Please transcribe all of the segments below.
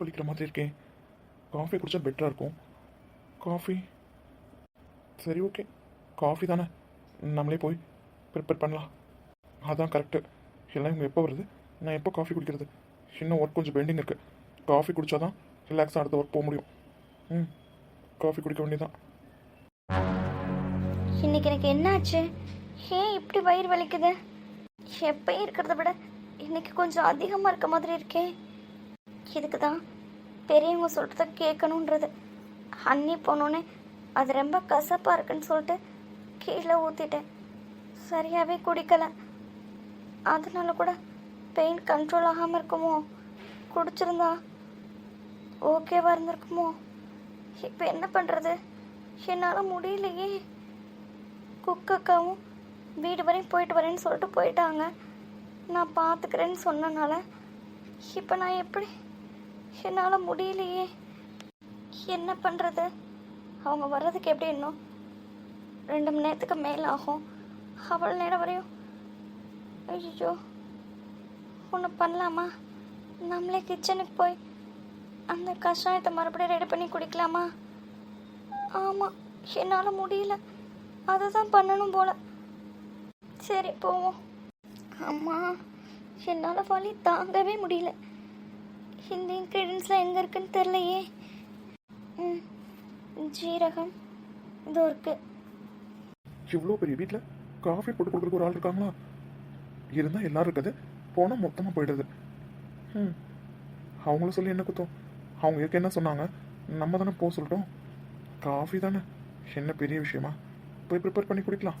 வலிக்கிற மாதிரி இருக்கேன் காஃபி குடித்தா பெட்டராக இருக்கும். காஃபி சரி ஓகே காஃபி தானே. நம்மளே போய் ப்ரிப்பேர் பண்ணலாம். அதான் கரெக்டு எல்லாம் இவங்க எப்போ வருது? நான் எப்போ காஃபி குடிக்கிறது? இன்னும் ஒர்க் கொஞ்சம் பெண்டிங் இருக்குது காஃபி குடித்தா தான் ரிலாக்ஸாக அடுத்த ஒர்க் போக முடியும். ம். காஃபி குடிக்க வேண்டியதான் இன்னைக்கு எனக்கு என்னாச்சு? ஏன் இப்படி வயிறு வலிக்குது? எப்பயும் இருக்கிறத விட இன்னைக்கு கொஞ்சம் அதிகமாக இருக்க மாதிரி இருக்கே. இதுக்கு தான் பெரியவங்க சொல்கிறத கேட்கணுன்றது அண்ணி போனோன்னே அது ரொம்ப கசப்பாக இருக்குன்னு சொல்லிட்டு கீழே ஊற்றிட்டேன் சரியாகவே குடிக்கலை. அதனால கூட பெயின் கண்ட்ரோல் ஆகாமல் இருக்குமோ? குடிச்சிருந்தா ஓகேவாக இருந்திருக்குமோ? இப்போ என்ன பண்ணுறது என்னால் முடியலையே. குக்கக்காவும் வீடு வரையும் போயிட்டு வரேன்னு சொல்லிட்டு போயிட்டாங்க. நான் பார்த்துக்கிறேன்னு சொன்னனால இப்போ நான் எப்படி என்னால் முடியலையே. என்ன பண்ணுறது அவங்க வர்றதுக்கு எப்படி இன்னும்? ரெண்டு மணி நேரத்துக்கு மேலே ஆகும். அவ்வளோ நேரம் வரையும். ஐயோ ஒன்று பண்ணலாமா? நம்மளே கிச்சனுக்கு போய் அந்த கஷாயத்தை மறுபடியும் ரெடி பண்ணி குடிக்கலாமா? ஆமாம் என்னால் முடியல. அதுதான் பண்ணணும் போல. சரி போவோம். அம்மா என்னால் வழி தாங்கவே முடியல. இந்த இன்க்ரீடியன்ஸ்லாம் எங்கே இருக்குன்னு தெரிலையே ம் ஜீரகம். இதோ இருக்கு. இவ்வளோ பெரிய வீட்டில் காஃபி போட்டு கொடுக்குறதுக்கு ஒரு ஆள் இருக்காங்களா? இருந்தால் எல்லாரும் இருக்குது போனால் மொத்தமாக போயிடுது. ம் அவங்கள சொல்லி என்ன குத்தம்? அவங்க இருக்க என்ன சொன்னாங்க? நம்ம தானே போக சொல்லிட்டோம் காஃபி தானே. என்ன பெரிய விஷயமா? போய் ப்ரிப்பேர் பண்ணி குடிக்கலாம்.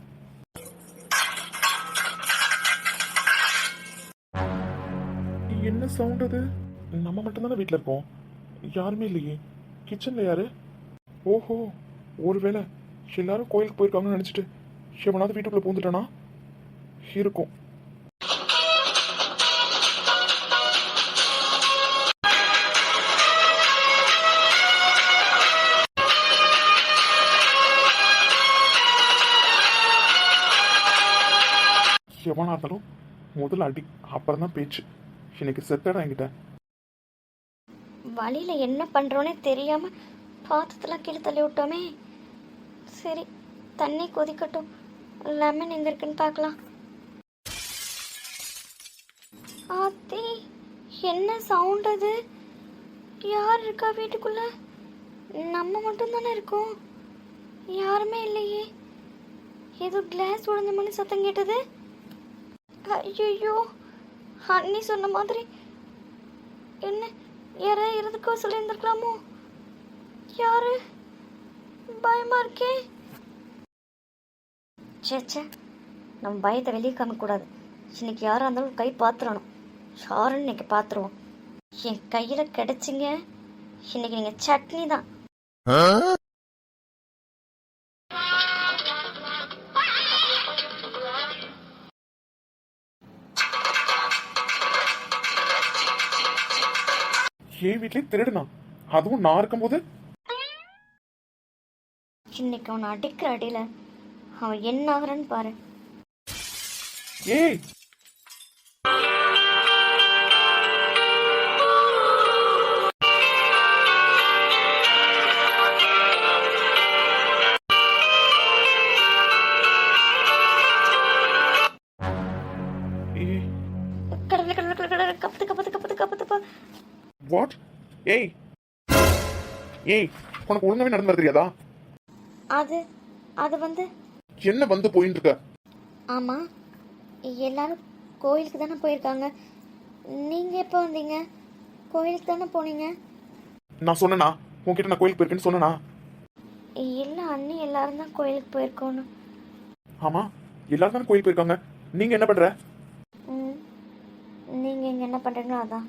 என்ன சவுண்ட் அது? நம்ம மட்டும்தானே வீட்டில் இருக்கோம். யாருமே இல்லையே. கிச்சனில் யாரு? ஓஹோ ஒருவேளை எல்லாரும் கோயிலுக்கு போயிருக்காங்கன்னு நினச்சிட்டு எவனாவது வீட்டுக்குள்ளே பூந்துட்டானா இருக்கும். எவனா இருந்தாலும் முதல்ல அடி அப்புறம் தான் பேச்சு. இன்னைக்கு செத்தடா என்கிட்ட. வழியில் என்ன பண்ணுறோன்னே தெரியாமல் பாத்திரத்தில் கீழே தள்ளி விட்டோமே. சரி தண்ணி கொதிக்கட்டும். லெமன் எங்கே இருக்குன்னு பார்க்கலாம். ஆத்தி என்ன சவுண்ட் அது? யார் இருக்கா வீட்டுக்குள்ள? நம்ம மட்டும் தானே இருக்கோம். யாருமே இல்லையே. ஏதோ கிளாஸ் உடஞ்ச மாதிரி சத்தம் கேட்டது. ஐயோ அண்ணி சொன்ன மாதிரி. என்ன யாராவது இருந்துக்கோ சொல்லியிருந்துருக்கலாமோ? யாரு? பயமா இருக்கே. சேச்சே நம்ம பயத்தை வெளியே காமிக்கக்கூடாது. இன்னைக்கு யாராக இருந்தாலும் கை பார்த்துடணும் யாருன்னு இன்னைக்கு பார்த்துருவோம் என் கையில் கிடைச்சிங்க. இன்னைக்கு நீங்கள் சட்னி தான் என் வீட்லயே திருடுனா அதுவும் நான் இருக்கும்போது? இன்னைக்கு அவனை அடிக்கிற அடியில் அவன் என்ன ஆகுறான்னு பாரு. ஏய் ஏய். ஏய் உனக்கு ஒழுங்காவே நடந்து வர தெரியாதா அது அது வந்து? என்ன வந்து போயின்னு இருக்க ஆமாம் எல்லாரும் கோயிலுக்கு தானே போயிருக்காங்க. நீங்கள் எப்போ வந்தீங்க? கோயிலுக்கு தானே போனீங்க? நான் சொன்னனா? உன்கிட்ட நான் கோயிலுக்கு போயிருக்கேன்னு சொன்னனா? இல்லை அண்ணி எல்லாரும் தான் கோயிலுக்கு போயிருக்கோன்னு. ஆமா எல்லாரும் தானே கோயில் போயிருக்காங்க. நீங்க என்ன பண்ற? ம் நீங்கள் இங்கே என்ன பண்ணுறீங்களோ அதான்.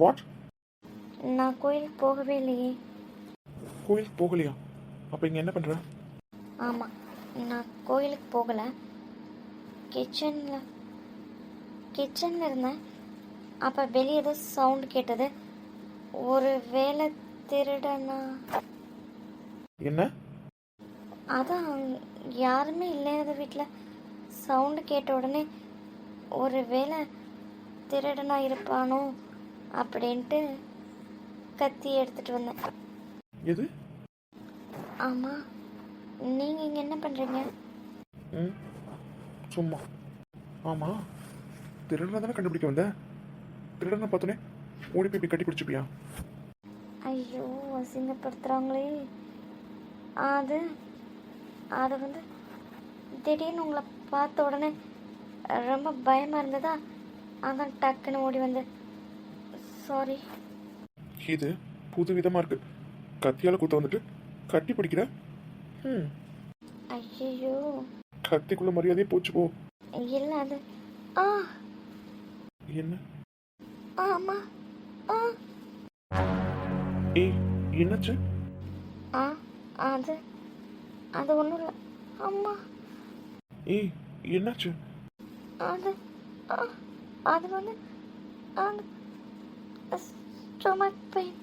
வாட் நான் கோயிலுக்கு போகவே இல்லையே. கோயிலுக்கு போகலையா? அப்ப இங்க என்ன பண்ற? ஆமாம் நான் கோயிலுக்கு போகலை. கிச்சனில் கிச்சனில் இருந்தேன். அப்போ வெளியே ஏதோ சவுண்ட் கேட்டது. ஒரு வேலை திருடனா? என்ன? அதான் யாருமே இல்லாத வீட்டில் சவுண்டு கேட்ட உடனே ஒரு வேளை திருடனா இருப்பானோ அப்படின்ட்டு கத்தி எடுத்துட்டு வந்தேன். எது? ஆமாம் நீங்கள் இங்கே என்ன பண்ணுறீங்க ம் சும்மா. ஆமாம் திருடனை தானே கண்டுபிடிக்க வந்த? திருடனை பார்த்தோன்னே ஓடி போய் இப்படி கட்டி பிடிச்சிப்பியா? ஐயோ அசிங்கப்படுத்துகிறாங்களே அது அது வந்து திடீர்னு உங்களை பார்த்த உடனே ரொம்ப பயமாக இருந்ததா? அதான் டக்குன்னு ஓடி வந்தேன் சாரி இது புது விதமாக இருக்கு. கத்தியால் குத்த வந்துட்டு கட்டி பிடிக்கிற? ம் ஐயோ கத்திக்குள்ள மரியாதையே போச்சு போ. இல்லை அது ஆ. என்ன? ஆமாம் ஆ. ஏய் என்னாச்சு? ஆ அது அது ஒன்றும் இல்லை. அம்மா. ஏய் என்னாச்சு? அது ஆ, அது வந்து அது ஸ்டொமக் பெயின்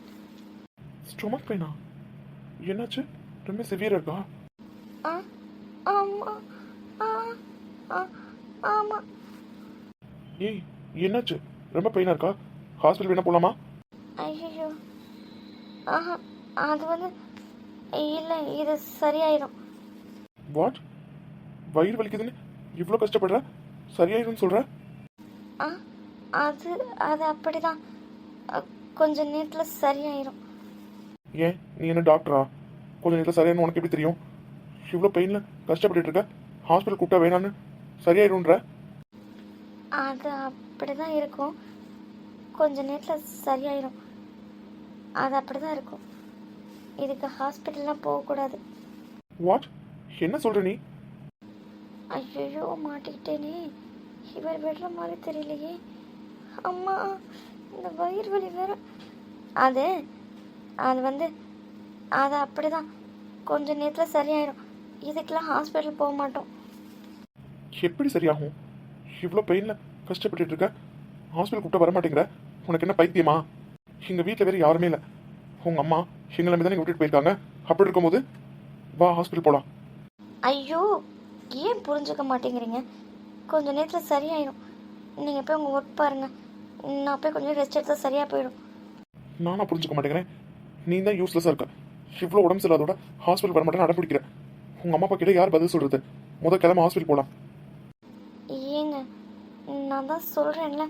ஸ்டொமக் பெயினா என்னாச்சு? ரொம்ப சிவியராக இருக்கா? ஆ ஆமாம் ஆ ஆ ஆமாம் ஏய் என்னாச்சு? ரொம்ப பெயினாக இருக்கா? ஹாஸ்பிட்டல் வேணா போகலாமா ஐயோ ஆஹா அது வந்து இல்லை இது சரியாயிடும் வாட் வயிறு வலிக்குதுன்னு இவ்வளோ கஷ்டப்படுற? சரியாயிருன்னு சொல்கிற ஆ அது அது அப்படிதான். கொஞ்ச நேரத்தில் சரியாயிரும். ஏன்? நீ என்ன டாக்டரா? கொஞ்ச நேரத்தில் சரியானு உனக்கு எப்படி தெரியும்? இவ்வளோ பெயினில் கஷ்டப்பட்டுட்டு இருக்க. ஹாஸ்பிட்டல் கூப்பிட்டா வேணான்னு சரியாயிருன்ற அது அப்படிதான் இருக்கும். கொஞ்ச நேரத்தில் சரியாயிரும். அது அப்படிதான் இருக்கும். இதுக்கு ஹாஸ்பிட்டல்லாம் போகக்கூடாது வாட் என்ன சொல்கிற நீ? ஐயோ மாட்டிக்கிட்டேனே. இவர் விடுற மாதிரி தெரியலையே. அம்மா. இந்த வயிறு வலி வேற. அது அது வந்து அது அப்படிதான். கொஞ்ச நேரத்தில் சரியாயிடும் இதுக்கெல்லாம் ஹாஸ்பிட்டல் போக மாட்டோம். எப்படி சரியாகும்? இவ்வளோ பெயினில் கஷ்டப்பட்டுட்டு இருக்க? ஹாஸ்பிட்டல் கூப்பிட்டா வர மாட்டேங்கிற உனக்கு என்ன பைத்தியமா? எங்கள் வீட்டில் வேறு யாருமே இல்லை. உங்கள் அம்மா எங்களை நம்பி தானே விட்டுட்டு போயிருக்காங்க. அப்படி இருக்கும்போது வா ஹாஸ்பிட்டல் போகலாம் ஐயோ ஏன் புரிஞ்சுக்க மாட்டேங்கிறீங்க? கொஞ்ச நேரத்தில் சரியாயிடும் நீங்கள் போய் உங்கள் ஒர்க் பாருங்கள் நான் போய் கொஞ்சம் ரெஸ்ட் எடுத்தால் சரியாக போயிடும். நானா புரிஞ்சுக்க மாட்டேங்கிறேன். நீ தான் யூஸ்லெஸ்ஸாக இருக்க. இவ்வளோ உடம்பு சரியில்லாதோட ஹாஸ்பிட்டல் வர மாட்டேன்னு அடம் பிடிக்கிற உங்கள் அம்மா அப்பா கிட்ட யார் பதில் சொல்கிறது முத கிளம்ப ஹாஸ்பிட்டல் போகலாம் ஏங்க நான் தான் சொல்கிறேன்ல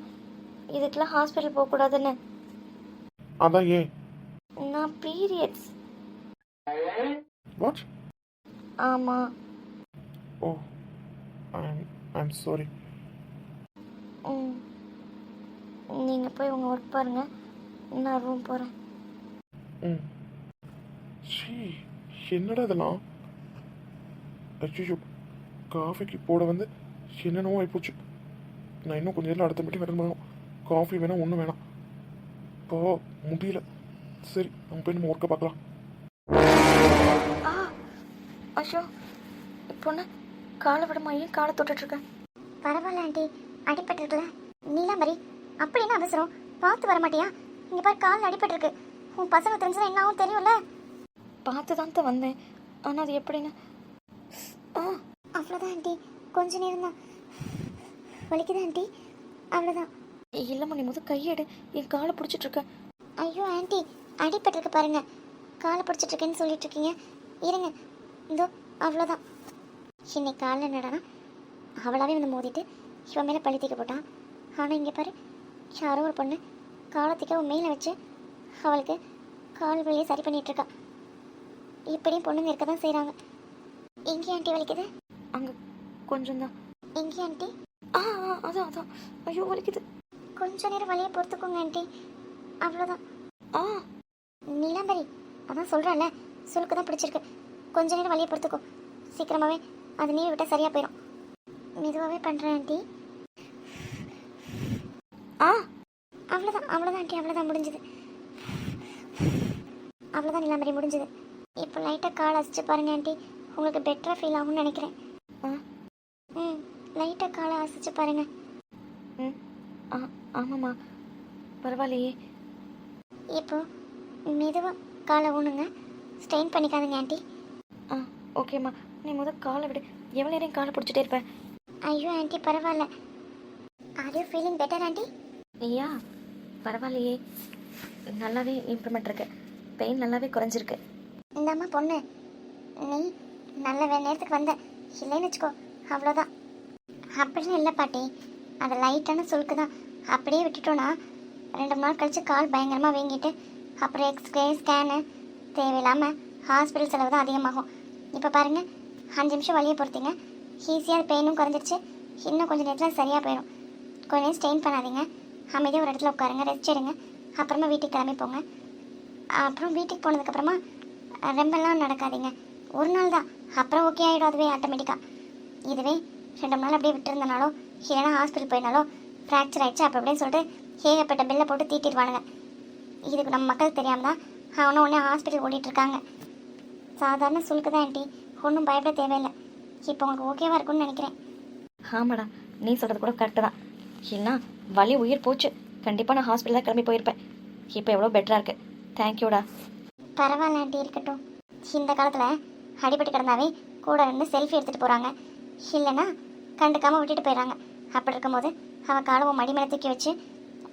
இதுக்கெல்லாம் ஹாஸ்பிட்டல் போகக்கூடாதுன்னு அதான் ஏன்? நான் பீரியட்ஸ் வாட் ஆமாம் ஓ ஐம் ஐம் சாரி ம். நீங்கள் போய் உங்கள் ஒர்க் பாருங்கள் நான் ரூம் போகிறேன் ம். ஷீ என்னடா இதெல்லாம்? ஐயோ காஃபிக்கு போட வந்து என்னென்னவோ ஆகிப்போச்சு நான் இன்னும் கொஞ்ச நேரம் அடுத்த மீட்டிங் அட்டன் பண்ணணும் காஃபி வேணாம் ஒன்றும் வேணாம். இப்போ முடியல. சரி நம்ம போய் நம்ம ஒர்க்கை பார்க்கலாம். இப்போ என்ன? காலை விடமா ஏன் காலை தொட்டுட்ருக்கேன் பரவாயில்ல ஆண்டி. அடிபட்டிருக்குல. நீலாம்பரி அப்படி என்ன அவசரம்? பார்த்து வர மாட்டியா? இங்க பாரு காலில் அடிபட்டிருக்கு. உன் பசங்க தெரிஞ்சா என்ன ஆகும் தெரியும்ல? பார்த்து தான் தான் வந்தேன். ஆனால் அது எப்படின்னு? ஆ. அவ்வளோதான் ஆண்டி. கொஞ்ச நேரம் தான். வலிக்குதா ஆண்டி? அவ்வளோதான் இல்லைம்மா நீ முதல் கையெடு. என் காலை பிடிச்சிட்ருக்க. ஐயோ ஆண்டி. அடிபட்டிருக்கு பாருங்க. காலை பிடிச்சிட்டு இருக்கேன்னு சொல்லிட்டு இருக்கீங்க இருங்க. இதோ அவ்வளோதான் இன்னைக்கு காலில் என்னடா அவளாவே வந்து மோதிட்டு இவன் மேலே பழி தூக்கி போட்டான். ஆனால் இங்கே பாரு யாரோ ஒரு பொண்ணு. காலத்துக்கு அவன் மேலே வச்சு அவளுக்கு கால் வழியை சரி பண்ணிட்டு இருக்கா. இப்படியும் பொண்ணுங்க இருக்க தான் செய்கிறாங்க எங்கே ஆண்டி வலிக்குது? அங்கே கொஞ்சம் தான் எங்கே ஆண்டி ஆ ஆ, அதான் அதான். ஐயோ வலிக்குது. கொஞ்ச நேரம் வழியை பொறுத்துக்கோங்க ஆண்டி அவ்வளோதான் ஆ. நீலாம்பரி அதான் சொல்கிறேன்ல சுளுக்கு தான் பிடிச்சிருக்கு. கொஞ்ச நேரம் வழியை பொறுத்துக்கோ. சீக்கிரமாகவே அது நீர் விட்டால் சரியாக போயிடும் மெதுவாகவே பண்ணுறேன் ஆண்டி ஆ. அவ்வளோதான் அவ்வளோதான் ஆண்டி அவ்வளோதான் முடிஞ்சது. அவ்வளோதான் நீலாம்பரி முடிஞ்சது. இப்போ லைட்டாக கால் அசிச்சு பாருங்க ஆண்டி. உங்களுக்கு பெட்டராக ஃபீல் ஆகும்னு நினைக்கிறேன். ஆ. ம் லைட்டாக காலை அசைச்சு பாருங்க. ம். ஆ ஆமாம்மா. பரவாயில்லையே. இப்போ மெதுவாக காலை ஊனுங்க. Strain பண்ணிக்காதுங்க aunty. ஆ ஓகேம்மா. நீ முதல் காலை விடு. எவ்வளோ நேரம் காலை பிடிச்சிட்டே இருப்பேன் ஐயோ ஆண்டி பரவாயில்ல. Are you feeling better aunty? ஐயா பரவாயில்லையே. நல்லாவே இம்ப்ரூவ்மெண்ட் இருக்கு. பெயின் நல்லாவே குறைஞ்சிருக்கு. இந்தாம்மா பொண்ணு. நீ நல்ல வே நேரத்துக்கு வந்த. இல்லைன்னு வச்சுக்கோ அவ்வளோதான் அப்படிலாம் இல்லை பாட்டி. அது லைட்டான சுளுக்கு தான் அப்படியே விட்டுட்டோன்னா ரெண்டு மூணு நாள் கழித்து கால் பயங்கரமாக வீங்கிட்டு அப்புறம் எக்ஸ்ரே ஸ்கேனு தேவையில்லாமல் ஹாஸ்பிட்டல் செலவு தான் அதிகமாகும். இப்போ பாருங்கள் அஞ்சு நிமிஷம் வழியை பொறுத்தீங்க. ஈஸியாக பெயினும் குறைஞ்சிருச்சு. இன்னும் கொஞ்சம் நேரத்தில் சரியாக போயிடும் கொஞ்ச நேரம் ஸ்ட்ரெயின் பண்ணாதீங்க. அமைதியாக ஒரு இடத்துல உட்காருங்க ரெஸ்ட் எடுங்க. அப்புறமா வீட்டுக்கு கிளம்பி போங்க. அப்புறம் வீட்டுக்கு போனதுக்கப்புறமா ரொம்பலாம் நடக்காதீங்க. ஒரு நாள் தான். அப்புறம் ஓகே ஆகிடும் அதுவே ஆட்டோமேட்டிக்காக இதுவே ரெண்டு நாள் அப்படியே விட்டுருந்தனாலோ இல்லைன்னா ஹாஸ்பிட்டல் போயினாலோ ஃப்ராக்சர் ஆயிடுச்சு அப்படி அப்படின்னு சொல்லிட்டு ஏகப்பட்ட பில்லை போட்டு தீட்டிடுவானுங்க. இதுக்கு நம்ம மக்கள் தெரியாமல் தான் அவனும் உடனே ஹாஸ்பிட்டல் ஓடிட்டுருக்காங்க சாதாரண சுழுக்கு தான் ஆண்டி ஒன்றும் பயப்பட தேவையில்லை. இப்போ உங்களுக்கு ஓகேவாக இருக்கும்னு நினைக்கிறேன். ஆமாடா நீ சொல்கிறது கூட கரெக்டு தான். இல்லைன்னா வலி உயிர் போச்சு. கண்டிப்பாக நான் ஹாஸ்பிட்டல் தான் கிளம்பி போயிருப்பேன். இப்போ எவ்வளோ பெட்டராக இருக்குது தேங்க்யூடா பரவாயில்ல ஆண்டி இருக்கட்டும். இந்த காலத்தில் அடிபட்டு கிடந்தாவே கூட இருந்து செல்ஃபி எடுத்துகிட்டு போகிறாங்க இல்லைன்னா கண்டுக்காமல் விட்டுட்டு போயிடறாங்க. அப்படி இருக்கும்போது அவள் காலை உன் மடி மேலே தூக்கி வச்சு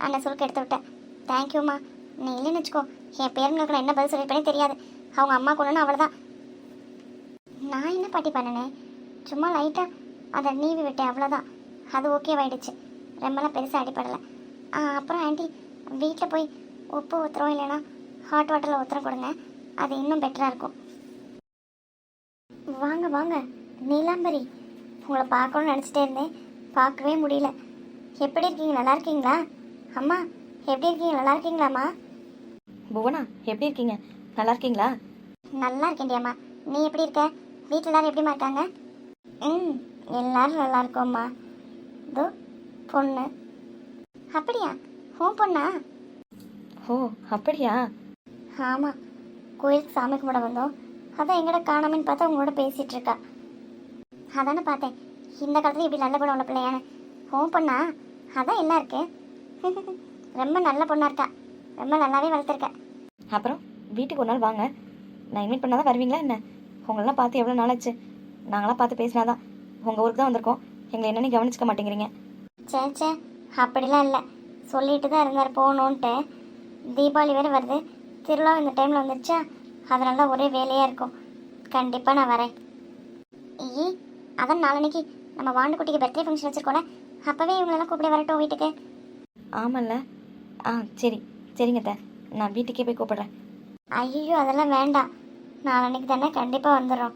அந்த சுருக்கு எடுத்து விட்டேன். தேங்க்யூம்மா நீ இல்லைன்னு வச்சுக்கோ. என் பேருங்களுக்கு நான் என்ன பதில் சொல்லியிருப்பேனே தெரியாது. அவங்க அம்மா கொண்டு அவள் தான் நான் என்ன பாட்டி பண்ணினேன் சும்மா லைட்டாக அதை நீவி விட்டேன் அவ்வளோதான் அது ஓகேவாயிடுச்சு ரொம்பலாம் பெருசாக அடிப்படலை அப்புறம் ஆண்டி வீட்டில் போய் உப்பு ஊற்றுறோம் இல்லைன்னா ஹாட் வாட்டரில் ஊற்றுறோம் கொடுங்க. அது இன்னும் பெட்டராக இருக்கும். வாங்க வாங்க. நீலாம்பரி உங்களை பார்க்கணும்னு நினச்சிட்டே இருந்தேன். பார்க்கவே முடியல. எப்படி இருக்கீங்க? நல்லா இருக்கீங்களா? அம்மா எப்படி இருக்கீங்க? நல்லா இருக்கீங்களாம்மா? புவனா எப்படி இருக்கீங்க? நல்லா இருக்கீங்களா? நல்லா இருக்கேன்டி அம்மா. நீ எப்படி இருக்க? வீட்டில் எல்லாரும் எப்படிம்மா இருக்காங்க? ம் எல்லாரும் நல்லா இருக்கோம்மா. இதோ பொண்ணு. அப்படியா? உன் பொண்ணா? ஓ அப்படியா? ஆமாம் கோயிலுக்கு சாமி கும்பிட வந்தோம். அதான் எங்கட காணாமன்னு பார்த்தா உங்களோட பேசிகிட்டு இருக்கா. அதானே பார்த்தேன். இந்த காலத்துல இப்படி நல்ல குணம் உள்ள பிள்ளையானு உன் பொண்ணா? அதான் எல்லாம் இருக்கு? ரொம்ப நல்ல பொண்ணா இருக்கா. ரொம்ப நல்லாவே வளர்த்துருக்க. அப்புறம் வீட்டுக்கு ஒரு நாள் வாங்க. நான் இன்வைட் பண்ணால் தான் வருவீங்களா என்ன? உங்களெல்லாம் பார்த்து எவ்வளோ நாளாச்சு? நாங்களாம் பார்த்து பேசினாதான். உங்கள் ஊருக்கு தான் வந்திருக்கோம். எங்களை என்னன்னு கவனிச்சிக்க மாட்டேங்கிறீங்க. சே சே அப்படிலாம் இல்லை. சொல்லிட்டு தான் இருந்தார் போகணுன்ட்டு தீபாவளி வேறு வருது. திருவிழா இந்த டைமில் வந்துருச்சா? அதனால தான் ஒரே வேலையாக இருக்கும். கண்டிப்பாக நான் வரேன். ஈ அதான் நாளன்னைக்கு நம்ம வாண்டுக்குட்டிக்கு பர்த்டே ஃபங்க்ஷன் வச்சுருக்கோம்ல. அப்போவே இவங்களெல்லாம் கூப்பிட வரட்டும் வீட்டுக்கு. ஆமாம்ல ஆ சரி. சரிங்க அத்தை. நான் வீட்டுக்கே போய் கூப்பிடுறேன். ஐயோ அதெல்லாம் வேண்டாம். நாளன்னைக்கு தானே கண்டிப்பாக வந்துடுறோம்.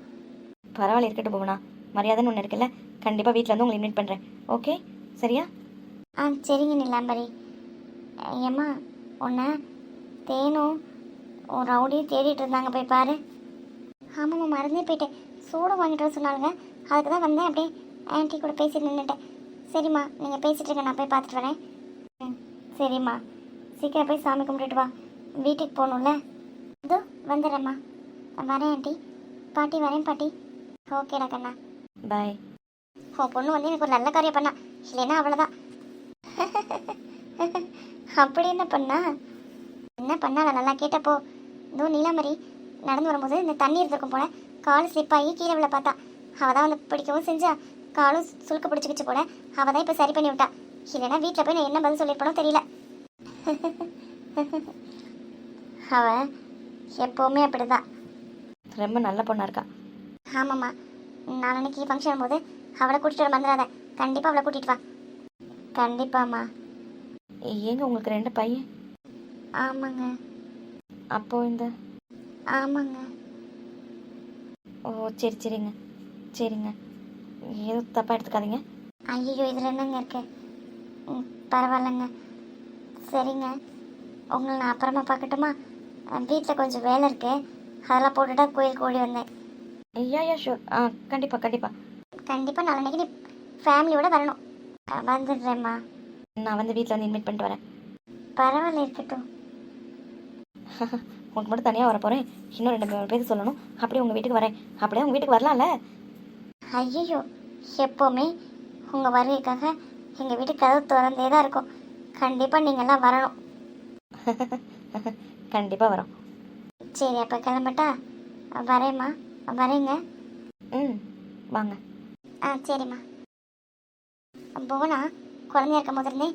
பரவாயில்ல இருக்கட்டும் புவனா. மரியாதைன்னு ஒன்று இருக்குல்ல. கண்டிப்பாக வீட்டில் வந்து உங்களை இன்வைட் பண்ணுறேன் ஓகே சரியா? ஆ சரிங்க நிலாம்பரி. ஏம்மா உன்னை தேனும் ஒரு ரவுடியும் தேடிட்டு இருந்தாங்க போய் பாரு. ஆமாம்மா மறந்தே போயிட்டேன். சூடு வாங்கிட்டு வர சொன்னாங்க அதுக்கு தான் வந்தேன் அப்படியே ஆன்ட்டி கூட பேசி நின்றுட்டேன் சரிம்மா நீங்கள் பேசிட்டு இருங்க நான் போய் பார்த்துட்டு வரேன். ம் சரிம்மா. சீக்கிரம் போய் சாமி கும்பிட்டுட்டு வா. வீட்டுக்கு போகணும்ல? இதோ வந்துடுறேம்மா. வரேன் ஆண்டி பாட்டி வரேன் பாட்டி. ஓகேடா கண்ணா. பாய். உன் பொண்ணு வந்து எனக்கு ஒரு நல்ல காரியம் பண்ணா. இல்லைன்னா அவ்வளோதான் அப்படி என்ன பண்ணா? என்ன பண்ணா நான் நல்லா கேட்டப்போ இதோ நீலாமரி நடந்து வரும்போது இந்த தண்ணி இருந்திருக்கும் போல கால் ஸ்லிப் ஆகி கீழே விழ பார்த்தா. அவள் தான் வந்து பிடிக்கவும் செஞ்சா. காலும் சு- சுளுக்க பிடிச்சிக்கிச்சு போல. அவள் தான் இப்போ சரி பண்ணி விட்டா. இல்லைன்னா வீட்டில் போய் நான் என்ன பதில் சொல்லியிருப்பனோ தெரியல. அவ எப்போவுமே அப்படிதான். ரொம்ப நல்ல பொண்ணாக இருக்கா. ஆமாம்மா. நாளைக்கு ஃபங்க்ஷன் போது அவளை கூட்டிட்டு வர மறந்துடாத. கண்டிப்பாக அவளை கூட்டிட்டு வா. கண்டிப்பாம்மா. ஏங்க உங்களுக்கு ரெண்டு பையன்? ஆமாங்க. அப்போ இந்த? ஆமாங்க. ஓ சரி சரிங்க. சரிங்க. ஏதோ தப்பாக எடுத்துக்காதீங்க. ஐயோ இதில் என்னங்க இருக்கு? ம், பரவாயில்லைங்க. சரிங்க. உங்களை நான் அப்புறமா பார்க்கட்டுமா? வீட்டில் கொஞ்சம் வேலை இருக்கு. அதெல்லாம் போட்டுட்டா கோயிலுக்கு ஓடி வந்தேன். யா யா ஷூர். ஆ கண்டிப்பாக கண்டிப்பாக கண்டிப்பாக நாளைக்கு நீ ஃபேமிலியோட வரணும். வந்துடுறேம்மா நான் வந்து வீட்டில் வந்து இன்வைட் பண்ணிட்டு வரேன். பரவாயில்ல இருக்கட்டும். உங்களுக்கு மட்டும் தனியாக வர போகிறேன் இன்னும் ரெண்டு மூணு பேருக்கு சொல்லணும். அப்படியே உங்கள் வீட்டுக்கு வரேன். அப்படியே உங்கள் வீட்டுக்கு வரலாம்ல? ஐயோ எப்போவுமே உங்கள் வருகைக்காக எங்கள் வீட்டு கதவு திறந்தே தான் இருக்கும். கண்டிப்பாக நீங்கள்லாம் வரணும். கண்டிப்பாக வரோம். சரி அப்போ கிளம்பட்டா? வரேம்மா. வரேங்க. ம் வாங்க. ஆ சரிம்மா. புவனா குழந்தையா இருக்கும் போது இருந்தே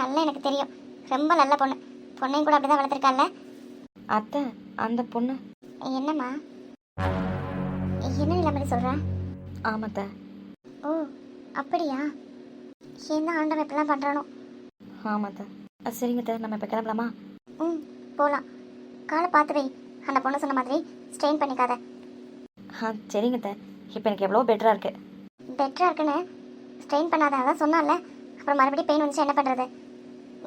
நல்லா எனக்கு தெரியும். ரொம்ப நல்ல பொண்ணு. பொண்ணையும் கூட அப்படிதான் வளர்த்துருக்கால அத்தை அந்த பொண்ணு. என்னம்மா? என்ன நிலைமை சொல்ற? ஆமாத்த. ஓ அப்படியா? என்ன ஆண்டவன் இப்படிலாம் பண்ணுறானோ ஆமாத்த. சரிங்க அத்தை. நம்ம இப்போ கிளம்பலாமா? ம் போகலாம் காலை பார்த்து வை. அந்த பொண்ணு சொன்ன மாதிரி ஸ்ட்ரெயின் பண்ணிக்காத. ஆ சரிங்க அத்தை. இப்போ எனக்கு எவ்வளோ பெட்டராக இருக்கு. பெட்டராக இருக்குன்னு ஸ்ட்ரெயின் பண்ணாத அதான் சொன்னால அப்புறம் மறுபடியும் பெயின் வந்துச்சு என்ன பண்ணுறது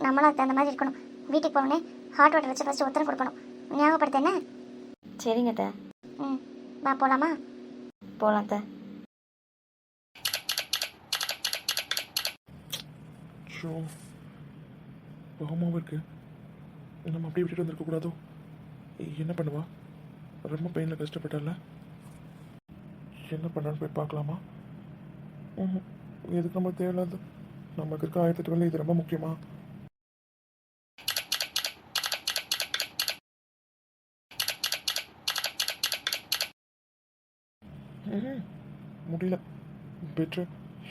நம்மளும் அதுக்கு தகுந்த மாதிரி இருக்கணும். வீட்டுக்கு போகணுன்னே ஹாட் வாட்டர் வச்சு ஃபஸ்ட்டு உத்தரம் கொடுக்கணும். ஞாபகப்படுத்த என்ன? சரிங்க அத்தை. ம் வா போகலாமா போகலாம் அத்தை. ஷோ பாவமாகவும் இருக்கு. நம்ம அப்படியே விட்டுட்டு வந்திருக்கக்கூடாதோ என்ன பண்ணுவா? ரொம்ப பெயினில் கஷ்டப்பட்டால. என்ன பண்ணுறான்னு போய் பார்க்கலாமா. எதுக்கு நம்ம தேவையில்லாத நமக்கு இருக்க ஆயிரத்தி எட்டு வேலை இது ரொம்ப முக்கியமா. முடியல. பெட்ரு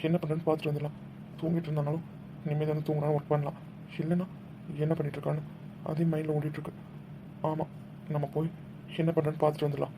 என்ன பண்ணுறேன்னு பார்த்துட்டு வந்துடலாம். தூங்கிட்டு இருந்தாலும் நிம்மதியாக வந்து தூங்கினா ஒர்க் பண்ணலாம். இல்லைன்னா என்ன பண்ணிட்டு இருக்கான்னு அதே மைண்டில் ஓடிட்டுருக்கு ஆமாம் நம்ம போய் என்ன பண்ணுறேன்னு பார்த்துட்டு வந்துடலாம்.